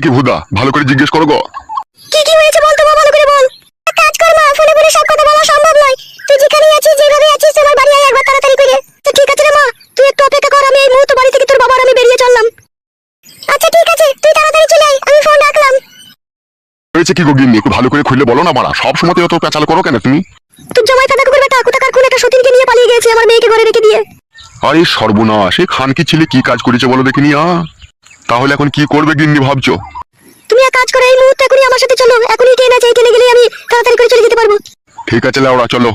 নাকি ভুদা ভালো করে জিজ্ঞেস করো গো। কি কি হয়েছে বল তো মা ভালো করে বল। কাজ কর মা ফোনে ফোনে সব কথা বলা সম্ভব নয়। তুই যেখানে আছিস যেভাবে আছিস আমার বাড়ি আয় একবার তাড়াতাড়ি করে। তো ঠিক আছে রে মা তুই একটু অপেক্ষা কর আমি এই মুহূর্তে বাড়ি থেকে তোর বাবার আমি বেরিয়ে চললাম। আচ্ছা ঠিক আছে তুই তাড়াতাড়ি চলে আয় আমি ফোন রাখলাম। হয়েছে কি গোগিন্নি একটু ভালো করে খুললে বলো না মারা। সব সময় অত পেঁচাল করো কেন তুমি? তোর জমাই ফাদা কুকুর বেটা কোথাকার কোন একটা সতীনকে নিয়ে পালিয়ে গেছে আমার মেয়েকে ঘরে রেখে দিয়ে। আরে সর্বনাশ এই খান কি ছেলে কি কাজ করেছে বলো দেখিনি আ? তাহলে এখন কি করবে গিন্নি ভাবছ? তুমি এক কাজ করো এই মুহূর্তে এখনই আমার সাথে চলো। এখনই ট্রেন আছে এই ট্রেনে গেলে আমি তাড়াতাড়ি করে চলে যেতে পারব। ঠিক আছে লাউড়া চলো।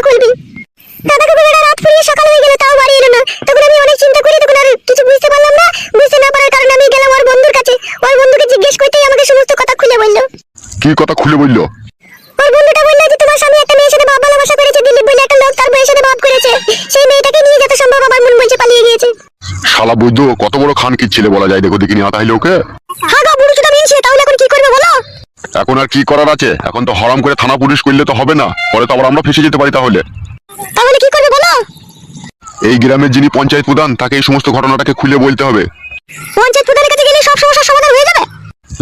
দরজা খুলবি দাদা বেটা রাত ফুরিয়ে সকাল হয়ে গেল তাও বাড়ি এলো না। তখন আমি অনেক চিন্তা করি তখন আর কিছু বুঝতে পারলাম না। বুঝতে না পারার কারণে আমি গেলাম ওর বন্ধুর কাছে। ওর বন্ধুকে জিজ্ঞেস করতেই আমাকে সমস্ত কথা খুলে বলল। কি কথা খুলে বলল? ওর বন্ধুটা বলল যে তোমার স্বামী একটা মেয়ের সাথে ভাব ভালোবাসা করেছে দিলীপ বলে একটা লোক তার বউয়ের সাথে ভাব করেছে। সেই মেয়েটাকে নিয়ে যত সম্ভব আমার মন বলছে পালিয়ে গিয়েছে। শালা বৈদ্য কত বড় খান কি ছেলে বলা যায় দেখো দেখিনি আ তাহলে ওকে হ্যাঁ গো বুড়ো চুদা মিনছে তাহলে এখন কি করবে বলো এখন আর কি করার আছে? এখন তো হরাম করে থানা পুলিশ করলে তো হবে না। পরে তো আবার আমরা ফেসে যেতে পারি তাহলে। তাহলে কি করবে বলো? এই গ্রামের যিনি পঞ্চায়েত প্রধান তাকে এই সমস্ত ঘটনাটাকে খুলে বলতে হবে। পঞ্চায়েত প্রধানের কাছে গেলে সব সমস্যার সমাধান হয়ে যাবে?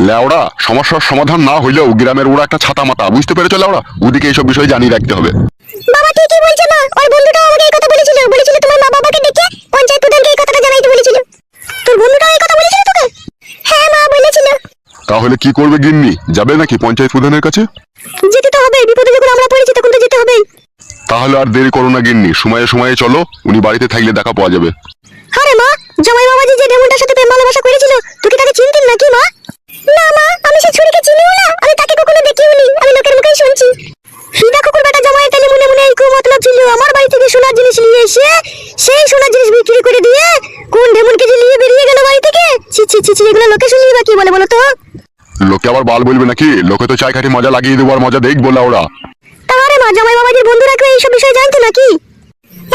লেওড়া সমস্যার সমাধান না হইলেও গ্রামের ওরা একটা ছাতা মাতা বুঝতে পেরেছ লেওড়া? ওদিকে এইসব বিষয় জানিয়ে রাখতে হবে। বাবা ঠিকই বলছে না ওর বন্ধুটাও আমাকে এই কথা বলেছিল। বলেছিল তোমার মা বাবাকে ডেকে পঞ্চায়েত প্রধানকে তাহলে কি করবে গিন্নি? যাবে নাকি পঞ্চায়েত প্রধানের কাছে? যেতে তো হবে বিপদে যখন আমরা পড়েছি তখন তো যেতে হবেই। তাহলে আর দেরি করো না গিন্নি সময়ে সময়ে চলো উনি বাড়িতে থাকলে দেখা পাওয়া যাবে। আরে মা জামাই বাবাজি যে ডেমনটার সাথে প্রেম ভালোবাসা করেছিল তুই কি তাকে চিনতিস নাকি মা? না মা আমি সে ছুরিকে চিনিও না আমি তাকে কখনো দেখিও নি আমি লোকের মুখেই শুনছি। হিদা কুকুর বেটা জামাই তাহলে মনে মনে এই মতলব ছিল আমার বাড়ি থেকে সোনার জিনিস নিয়ে এসে সেই সোনার জিনিস বিক্রি করে দিয়ে কোন ডেমনকে যে নিয়ে বেরিয়ে গেল বাড়ি থেকে? ছি ছি ছি ছি এগুলো লোকে শুনলি বা কি বলে বলো তো? লোকে আবার বাল বলবে নাকি? লোকে তো চাই খাটি মজা লাগিয়ে দেবো আর মজা দেখব ওরা। তাহলে মা জামাই বাবাজির বন্ধুরা কেউ এইসব বিষয়ে জানতো নাকি?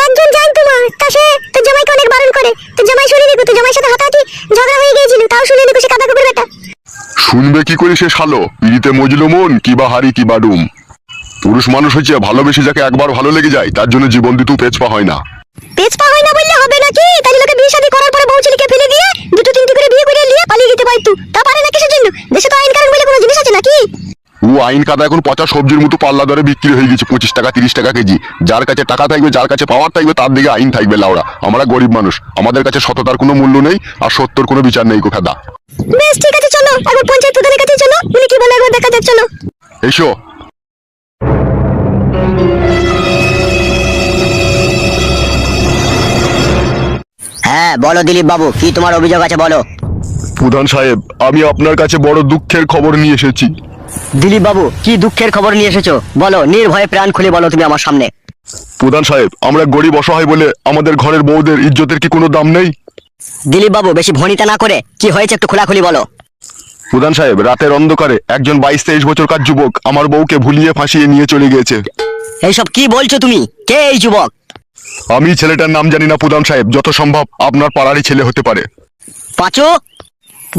একজন জানতো মা তা সে তো জামাইকে অনেক বারণ করে। তো জামাই শুনে দেখো তো জামাইয়ের সাথে হাতাহাতি ঝগড়া হয়ে গিয়েছিল তাও শুনে দেখো সে কাদা কুকুর বেটা। শুনবে কি করে সে শালো? পিড়িতে মজলো মন কিবা হারি কিবা ডুম। পুরুষ মানুষ হচ্ছে ভালোবেসে যাকে একবার ভালো লেগে যায় তার জন্য জীবন দিতেও পেছপা হয় না। পেছপা হয় না বললে হবে নাকি? তাই লোকে বিয়ে শাদী করার পরে বউ ছেলেকে ফেলে দিয়ে দুটো তিনটি করে বিয়ে করে নিয়ে পালিয়ে যেতে পারতো। তা পারে না কিসের জন্য? দেশে তো আইন কানুন বলে কোনো জিনিস আছে নাকি? ও আইন কাদা এখন পচা সবজির মতো পাল্লা দরে বিক্রি হয়ে গেছে পঁচিশ টাকা তিরিশ টাকা কেজি। যার কাছে টাকা থাকবে যার কাছে পাওয়ার থাকবে তার দিকে আইন থাকবে লাউড়া আমরা গরিব মানুষ আমাদের কাছে সততার কোনো মূল্য নেই আর সত্যর কোনো বিচার নেই কোথাদা বেশ ঠিক আছে চলো। একবার পঞ্চায়েত প্রধানের কাছে চলো। উনি কি বলে একবার দেখা যাক চলো। এসো। হ্যাঁ বলো দিলীপ বাবু কি তোমার অভিযোগ আছে বলো। প্রধান সাহেব আমি আপনার কাছে বড় দুঃখের খবর নিয়ে এসেছি। দিলীপ বাবু কি দুঃখের খবর নিয়ে এসেছ? বলো নির্ভয়ে প্রাণ খুলে বলো তুমি আমার সামনে। প্রধান সাহেব আমরা গরিব অসহায় বলে আমাদের ঘরের বউদের ইজ্জতের কি কোনো দাম নেই? দিলীপ বাবু বেশি ভনিতা না করে কি হয়েছে একটু খোলাখুলি বলো। প্রধান সাহেব রাতের অন্ধকারে একজন বাইশ তেইশ বছরকার যুবক আমার বউকে ভুলিয়ে ফাঁসিয়ে নিয়ে চলে গিয়েছে। এইসব কি বলছো তুমি? কে এই যুবক? আমি ছেলেটার নাম জানি না প্রধান সাহেব। যত সম্ভব আপনার পাড়ারই ছেলে হতে পারে। পাঁচু?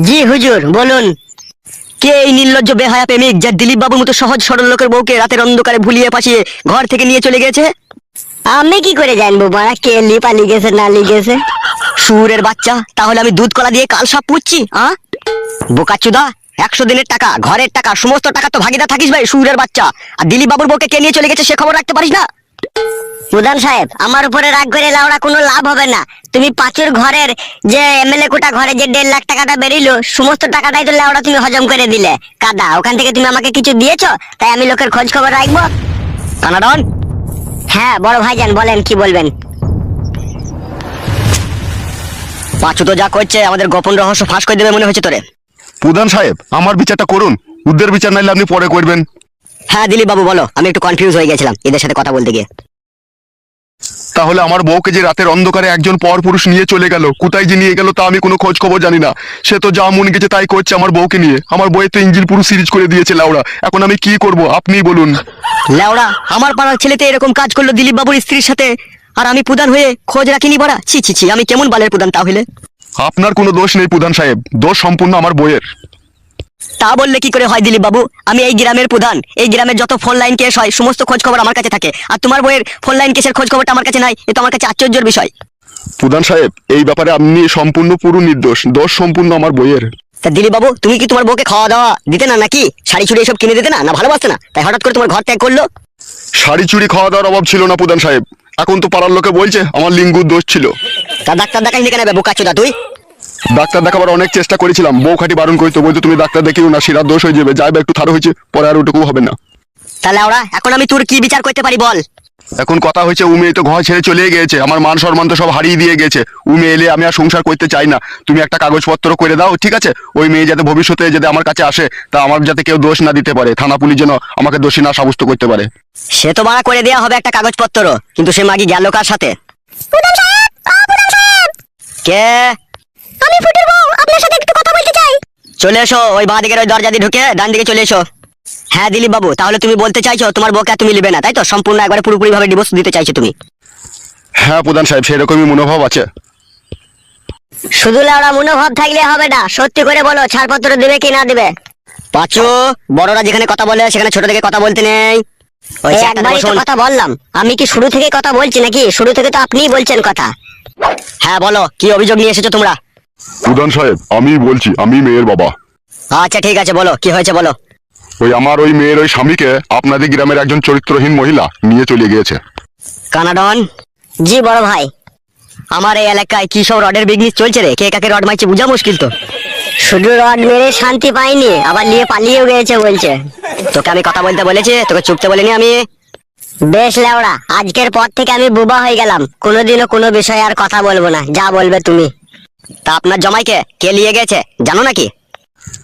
জি হুজুর বলুন। কে এই নির্লজ্জ বেহায়া প্রেমিক যা দিলীপ বাবুর মতো সহজ সরল লোকের বউকে রাতের অন্ধকারে ভুলিয়ে পাশিয়ে ঘর থেকে নিয়ে চলে গেছে? আমি কি করে জানব মারা কে লি পালিয়ে গেছে না লি গেছে? সুরের বাচ্চা তাহলে আমি দুধ কলা দিয়ে কাল সাপ পুচ্ছি আ? বোকাচুদা একশো দিনের টাকা ঘরের টাকা সমস্ত টাকা তো ভাগিদার থাকিস ভাই সুরের বাচ্চা। আর দিলীপ বাবুর বউকে কে নিয়ে চলে গেছে সে খবর রাখতে পারিস না? প্রধান সাহেব আমার উপরে রাগ করে লাউড়া কোনো লাভ হবে না। তুমি পাঁচুর ঘরের যে এমএলএ কোটা ঘরে যে দেড় লাখ টাকাটা বেরিলো সমস্ত টাকাটাই তো লাউড়া তুমি হজম করে দিলে। কাদা ওখান থেকে তুমি আমাকে কিছু দিয়েছ? তাই আমি লোকের খোঁজ খবর রাখব। কানাডন? হ্যাঁ বড় ভাইজান বলেন কি বলবেন? পাঁচু তো যা করছে আমাদের গোপন রহস্য ফাঁস করে দেবে মনে হচ্ছে তোরে। প্রধান সাহেব আমার বিচারটা করুন। উদ্দের বিচার নাইলে আপনি পরে করবেন। হ্যাঁ দিলীপ বাবু বলো। আমি একটু কনফিউজ হয়ে গেছিলাম এদের সাথে কথা বলতে গিয়ে। তাহলে আমার বউকে যে রাতের অন্ধকারে একজন পর পুরুষ নিয়ে চলে গেল কোথায় যে নিয়ে গেল তা আমি কোনো খোঁজ খবর জানি না। সে তো যা মন গেছে তাই করছে আমার বউকে নিয়ে। আমার বইয়ে তো ইঞ্জিল পুরো সিরিজ করে দিয়েছে লাউড়া। এখন আমি কি করব আপনিই বলুন। লাউড়া আমার পাড়ার ছেলেতে এরকম কাজ করল দিলীপ বাবুর স্ত্রীর সাথে আর আমি প্রধান হয়ে খোঁজ রাখিনি বড়া। ছি ছি ছি আমি কেমন বালের প্রধান তাহলে? আপনার কোনো দোষ নেই প্রধান সাহেব দোষ সম্পূর্ণ আমার বইয়ের তা বললে কি করে হয় দিলীপ বাবু? আমি এই গ্রামের প্রধান। এই গ্রামের যত ফোন লাইন কেস হয় সমস্ত খোঁজ খবর আমার কাছে থাকে। আর তোমার বইয়ের ফোন লাইন কেসের খোঁজ খবরটা আমার কাছে নাই এ তো আমার কাছে আশ্চর্যের বিষয়। প্রধান সাহেব এই ব্যাপারে আপনি সম্পূর্ণ পুরো নির্দোষ দোষ সম্পূর্ণ আমার বইয়ের। তা দিলীপ বাবু তুমি কি তোমার বউকে খাওয়া দাওয়া দিতে না নাকি? শাড়ি চুড়ি এসব কিনে দিতে না না ভালোবাসতে না? তাই হঠাৎ করে তোমার ঘর ত্যাগ করল? শাড়ি চুড়ি খাওয়া দাওয়ার অভাব ছিল না প্রধান সাহেব। এখন তো পাড়ার লোকে বলছে আমার লিঙ্গুর দোষ ছিল। তা ডাক্তার দেখাইনি কেন বোকা চোদা তুই? ডাক্তার দেখাবার অনেক চেষ্টা করেছিলাম বউ খাটি বারণ করতো বলতো তুমি ডাক্তার দেখিও না শিরার দোষ হয়ে যাবে যাইবে একটু থারো হয়েছে পরে আর ওটুকু হবে না। তাহলে ওরা এখন আমি তোর কি বিচার করতে পারি বল? এখন কথা হয়েছে উমে তো ঘর ছেড়ে চলে গিয়েছে আমার মান সম্মান তো সব হারিয়ে দিয়ে গেছে। উমে এলে আমি আর সংসার করতে চাই না তুমি একটা কাগজপত্র করে দাও ঠিক আছে? ওই মেয়ে যাতে ভবিষ্যতে যাতে আমার কাছে আসে তা আমার যাতে কেউ দোষ না দিতে পারে থানা পুলিশ যেন আমাকে দোষী না সাব্যস্ত করতে পারে। সে তো মারা করে দেওয়া হবে একটা কাগজপত্র কিন্তু সে মাগি গেল কার সাথে? প্রধান সাহেব! ও প্রধান সাহেব! কে? আমি ফুটের বউ আপনার সাথে একটু কথা বলতে চাই। চলে এসো ওই বাঁ দিকের ওই দরজা দিয়ে ঢুকে ডান দিকে চলে এসো। হ্যাঁ দিলীপ বাবু তাহলে তুমি বলতে চাইছো তোমার বউকে তুমি নেবে না তাই তো? সম্পূর্ণ একবারে পুরোপুরি ভাবে ডিভোর্স দিতে চাইছো তুমি। হ্যাঁ প্রধান সাহেব সেরকমই মনোভাব আছে। শুধু লাউড়া মনোভাব থাকলে হবে না সত্যি করে বলো ছাড়পত্র দেবে কি না দেবে? পাঁচু বড়রা যেখানে কথা বলে সেখানে ছোট থেকে কথা বলতে নেই। ওই একবারই তো কথা বললাম। আমি কি শুরু থেকে কথা বলছি নাকি? শুরু থেকে তো আপনিই বলছেন কথা। হ্যাঁ বলো কি অভিযোগ নিয়ে এসেছ তোমরা? প্রধান সাহেব আমি বলছি আমি মেয়ের বাবা। আচ্ছা ঠিক আছে বলো কি হয়েছে বলো। ওই আমার ওই মেয়ের ওই স্বামীকে আপনাদের গ্রামের একজন চরিত্রহীন মহিলা নিয়ে চলে গিয়েছে। কানাডন? জি বড় ভাই। আমার এই এলাকায় কি সব রডের বিজনেস চলছে রে? কে কাকে রড মারছে বোঝা মুশকিল তো। শুধু রড মেরে শান্তি পাইনি আবার নিয়ে পালিয়েও গেছে বলছে। তোকে আমি কথা বলতে বলেছি তোকে চুপতে বলিনি আমি। বেশ লেওড়া আজকের পর থেকে আমি বুবা হয়ে গেলাম। কোনোদিনও কোনো বিষয়ে আর কথা বলব না যা বলবে তুমি। তা আপনার জমাইকে কে নিয়ে গেছে জানো নাকি?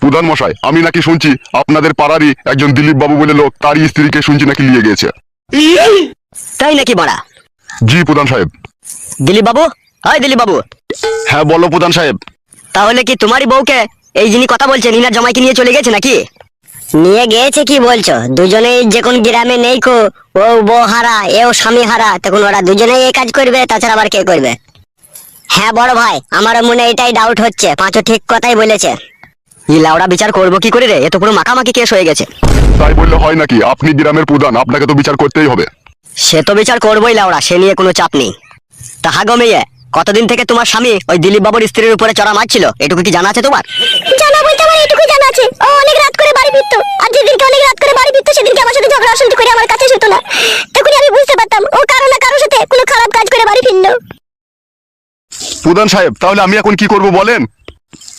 প্রধান মশাই আমি নাকি শুনছি আপনাদের পাড়ারই একজন দিলীপ বাবু বলে লোক তারই স্ত্রীকে শুনছি নাকি নিয়ে গিয়েছে তাই নাকি বড়া? জি প্রধান সাহেব। দিলীপ বাবু হয় দিলীপ বাবু হ্যাঁ বলো প্রধান সাহেব। তাহলে কি তোমারই বউকে এই যিনি কথা বলছেন ইনার জামাইকে নিয়ে চলে গেছে নাকি? নিয়ে গিয়েছে কি বলছো? দুজনেই যে কোন গ্রামে নেই কো ও বউ হারা এও স্বামী হারা তখন ওরা দুজনেই এই কাজ করবে তাছাড়া আবার কে করবে? হ্যাঁ বড় ভাই আমার মনে এটাই ডাউট হচ্ছে। পাঁচও ঠিক কথাই বলেছে। ই লাউড়া বিচার করব কি করে রে? এ তো পুরো মাখামাখি কেস হয়ে গেছে। তাই বললে হয় নাকি? আপনি গ্রামের প্রধান আপনাকে তো বিচার করতেই হবে। সে তো বিচার করবোই লাউড়া সে নিয়ে কোনো চাপ নেই। তা হাগো মেয়ে কতদিন থেকে তোমার স্বামী ওই দিলীপ বাবুর স্ত্রীর উপরে চড়া মারছিল? এটুকু কি জানা আছে তোমার? জানা বলতে আমার এটুকু জানা আছে। ও অনেক রাত করে বাড়ি ফিরতো। আর যেদিনকে অনেক রাত করে বাড়ি ফিরতো সেদিনকে আমার সাথে ঝগড়া অশান্তি করে আমার কাছে শুতো না। তখনই আমি বুঝতে পারতাম ও কারও না কারোর সাথে কোনো খারাপ কাজ করে বাড়ি ফিরলো প্রধান সাহেব তাহলে আমি এখন কি করব বলেন?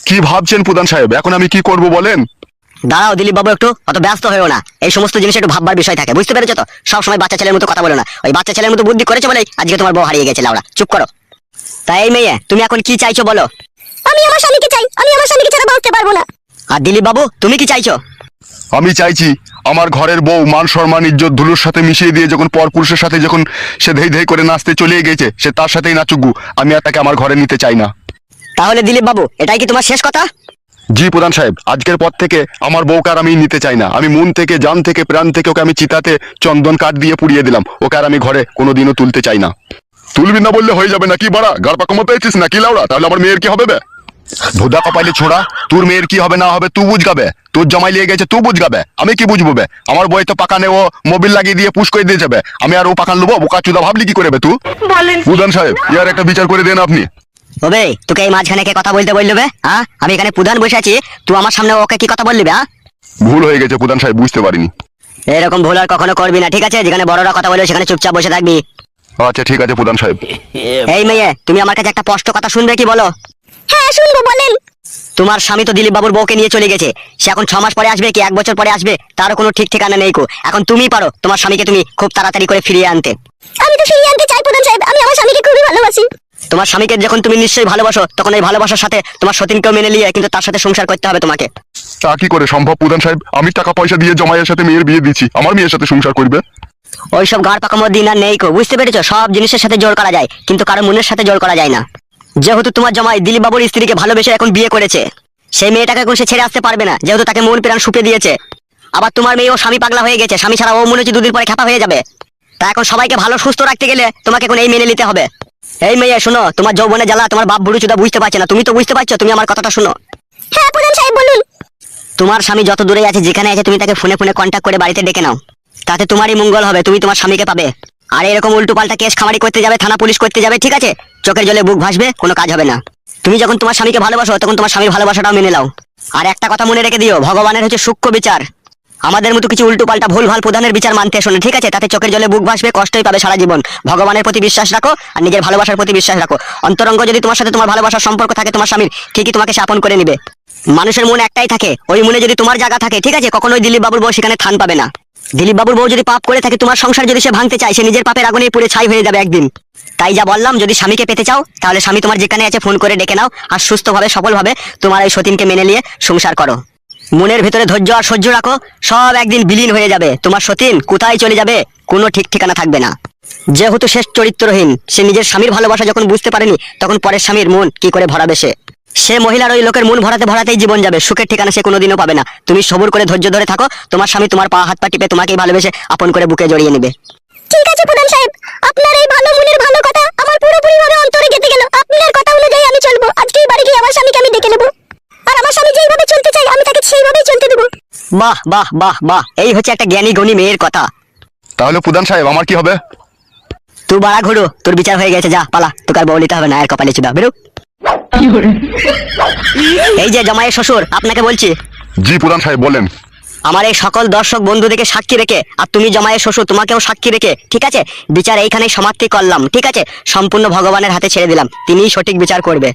কি ভাবছেন প্রধান সাহেব? এখন আমি কি করব বলেন? দাঁড়াও দিলীপ বাবু একটু অত ব্যস্ত হয়েও না। এই সমস্ত জিনিস একটু ভাববার বিষয় থাকে বুঝতে পেরেছ তো? সবসময় বাচ্চা ছেলের মতো কথা বলো না। ওই বাচ্চা ছেলের মতো বুদ্ধি করেছে বলে আজকে তোমার বউ হারিয়ে গেছে লাউড়া চুপ করো। তাই এই মেয়ে তুমি এখন কি চাইছো বলো? আমি আমার স্বামীকে চাই আমি আমার স্বামীকে ছাড়া বাঁচতে পারব না। আর দিলীপ বাবু তুমি কি চাইছো? আমি চাইছি আমার ঘরের বউ মান সম্মান ইজ্জত ধুলুর সাথে মিশিয়ে দিয়ে যখন পরপুরুষের সাথে যখন সে ধেই ধেই করে নাচতে চলে গেছে সে তার সাথেই নাচুকু আমি আর তাকে আমার ঘরে নিতে চাই না। তাহলে দিলীপ বাবু এটাই কি তোমার শেষ কথা? জি প্রধান সাহেব আজকের পর থেকে আমার বউকে আর আমি নিতে চাই না। আমি মন থেকে জান থেকে প্রাণ থেকে ওকে আমি চিতাতে চন্দন কাঠ দিয়ে পুড়িয়ে দিলাম। ওকে আর আমি ঘরে কোনোদিনও তুলতে চাই না। তুলবি না বললে হয়ে যাবে নাকি বাড়া? গাড়পা কমা পেয়েছিস নাকি লাউড়া? তাহলে আমার মেয়ের কি হবে বে? ধোদা কপাইলে ছোড়া? তোর মেয়ের কি হবে না হবে তুই বুঝগাবে? তোর জমাই লিয়ে গেছে তুই বুঝগাবে? আমি কি বুঝব বে? আমার বই তো পাকানে ও মোবিল লাগিয়ে দিয়ে পুশ করে দিয়ে যাবে। আমি আর ও পাকান লবো বোকা চুদা ভাবলি কি করে বে তুই প্রধান সাহেব ইয়ার একটা বিচার করে দেন আপনি। ওবে তোকে এই মাঝখানে কে কথা বলতে বলল বে? হ্যাঁ আমি এখানে প্রধান বসে আছি তুই আমার সামনে ওকে কি কথা বললি হ্যাঁ ভুল হয়ে গেছে প্রধান সাহেব বুঝতে পারিনি। এরকম ভুল আর কখনো করবি না ঠিক আছে? যেখানে বড়রা কথা বলে সেখানে চুপচাপ বসে থাকবি। আচ্ছা ঠিক আছে প্রধান সাহেব। এই মেয়ে তুমি আমার কাছে একটা স্পষ্ট কথা শুনবে কি বলো? হ্যাঁ শুনব বলেন। তোমার স্বামী তো দিলীপ বাবুর বউকে নিয়ে চলে গেছে। সে এখন ছ মাস পরে আসবে কি এক বছর পরে আসবে? তারও কোনো ঠিক ঠিকানা নেই কো। এখন তুমি পারো তোমার স্বামীকে তুমি খুব তাড়াতাড়ি করে ফিরিয়ে আনতে। আমি তো ফিরিয়ে আনতে চাই প্রধান সাহেব। আমি আমার স্বামীকে খুবই ভালোবাসি। তোমার স্বামীকে যখন তুমি নিশ্চয়ই ভালোবাসো তখন এই ভালোবাসার সাথে তোমার সতীনকেও মেনে নিয়ে কিন্তু তার সাথে সংসার করতে হবে তোমাকে। তা কি করে সম্ভব প্রধান সাহেব? আমি টাকা পয়সা দিয়ে জমাইয়ের সাথে মেয়ের বিয়ে দিচ্ছি। আমার মেয়ের সাথে সংসার করবে? ওইসব গাড় পাকামো দিন আর নেই কো। বুঝতে পেরেছ? সব জিনিসের সাথে জোর করা যায় কিন্তু কারও মনের সাথে জোর করা যায় না। যেহেতু তোমার জামাই দিলীপ বাবুর স্ত্রীকে ভালোবেসে এখন বিয়ে করেছে সেই মেয়েটাকে এখন সে ছেড়ে আসতে পারবে না যেহেতু তাকে মন প্রাণ শুকে দিয়েছে। আবার তোমার মেয়ে ও স্বামী পাগলা হয়ে গেছে স্বামী ছাড়া ও মনে হচ্ছে দুদিন পরে খ্যাপা হয়ে যাবে। তা এখন সবাইকে ভালো সুস্থ রাখতে গেলে তোমাকে এখন এই মেনে নিতে হবে। এই মেয়ে শোনো তোমার যৌবনে জ্বালা তোমার বাপ বুড়ো চুদা বুঝতে পারছে না তুমি তো বুঝতে পারছ তুমি আমার কথাটা শোনো। হ্যাঁ প্রধান সাহেব বলুন। তোমার স্বামী যত দূরে আছে যেখানে আছে তুমি তাকে ফোনে ফোনে কন্ট্যাক্ট করে বাড়িতে ডেকে নাও। তাতে তোমারই মঙ্গল হবে তুমি তোমার স্বামীকে পাবে। আর এরকম উল্টো পাল্টা কেস খামারি করতে যাবে থানা পুলিশ করতে যাবে ঠিক আছে? চোখের জলে বুক ভাসবে, কোনো কাজ হবে না। তুমি যখন তোমার স্বামীকে ভালোবাসো, তখন তোমার স্বামীর ভালোবাসাটাও মেনে নাও। আর একটা কথা মনে রেখে দিও, ভগবানের হচ্ছে সূক্ষ্ম বিচার। আমাদের মতো কিছু উল্টো পাল্টা ভুল ভালো প্রধানের বিচার মানতে শোনে, ঠিক আছে? তাতে চোখের জলে বুক ভাসবে, কষ্টই পাবে সারা জীবন। ভগবানের প্রতি বিশ্বাস রাখো আর নিজের ভালোবাসার প্রতি বিশ্বাস রাখো। অন্তরঙ্গ যদি তোমার সাথে তোমার ভালোবাসার সম্পর্ক থাকে, তোমার স্বামীর, ঠিকই তোমাকে সে আপন করে নিবে। মানুষের মন একটাই থাকে, ওই মনে যদি তোমার জায়গা থাকে, ঠিক আছে? কখনোই দিলীপ বাবুর বউ সেখানে থান পাবে না। দিলীপ বাবুর বউ যদি পাপ করে থাকে, তোমার সংসার যদি সে ভাঙতে চায়, সে নিজের পাপের আগুনে পুড়ে ছাই হয়ে যাবে একদিন। তাই যা বললাম, যদি স্বামীকে পেতে চাও, তাহলে স্বামী তোমার যেখানে আছে ফোন করে ডেকে নাও আর সুস্থভাবে, সফলভাবে তোমার এই সতীনকে মেনে নিয়ে সংসার করো। মনের ভেতরে ধৈর্য আর সহ্য রাখো, সব একদিন বিলীন হয়ে যাবে। তোমার সতীন কোথায় চলে যাবে, কোনো ঠিক ঠিকানা থাকবে না। যেহেতু শেষ চরিত্রহীন, সে নিজের স্বামীর ভালোবাসা যখন বুঝতে পারেনি, তখন পরের স্বামীর মন কি করে ভরাবে সে? সে মহিলার ওই লোকের মন ভরাতে ভরাতেই জীবন যাবে, সুখের ঠিকানা সে কোনোদিনও পাবে না। তুমি সবুর করে ধৈর্য ধরে থাকো, তোমার স্বামী তোমার পা, হাত পা টিপে তোমাকেই ভালোবেসে আপন করে বুকে জড়িয়ে নেবে। ঠিক আছে প্রধান সাহেব, আপনার এই ভালো মনের ভালো কথা আমার পুরোপুরি ভাবে অন্তরে গেঁথে গেল আপনার কথা অনুযায়ী আমি চলবো আজকেই বাড়ি গিয়ে আমার স্বামীকে আমি ডেকে নেব আর আমার স্বামী যেইভাবে চলতে চাই আমি তাকে সেইভাবেই চলতে দেবো বাহ বাহ বাহ বাহ। এই হচ্ছে একটা জ্ঞানী গণী মেয়ের কথা। তাহলে প্রধান সাহেব আমার কি হবে? তুই বাড়া ঘুরো তোর বিচার হয়ে গেছে যা পালা। তোকে আর বলিতে হবে না এর কপালে চুদা। বেরো। এই যে জমায়ের শ্বশুর আপনাকে বলছি। জি প্রধান সাহেব বলেন। আমার এই সকল দর্শক বন্ধুদেরকে সাক্ষী রেখে আর তুমি জমায়ের শ্বশুর তোমাকেও সাক্ষী রেখে ঠিক আছে? বিচার এইখানেই সমাপ্তি করলাম ঠিক আছে? সম্পূর্ণ ভগবানের হাতে ছেড়ে দিলাম তিনিই সঠিক বিচার করবে।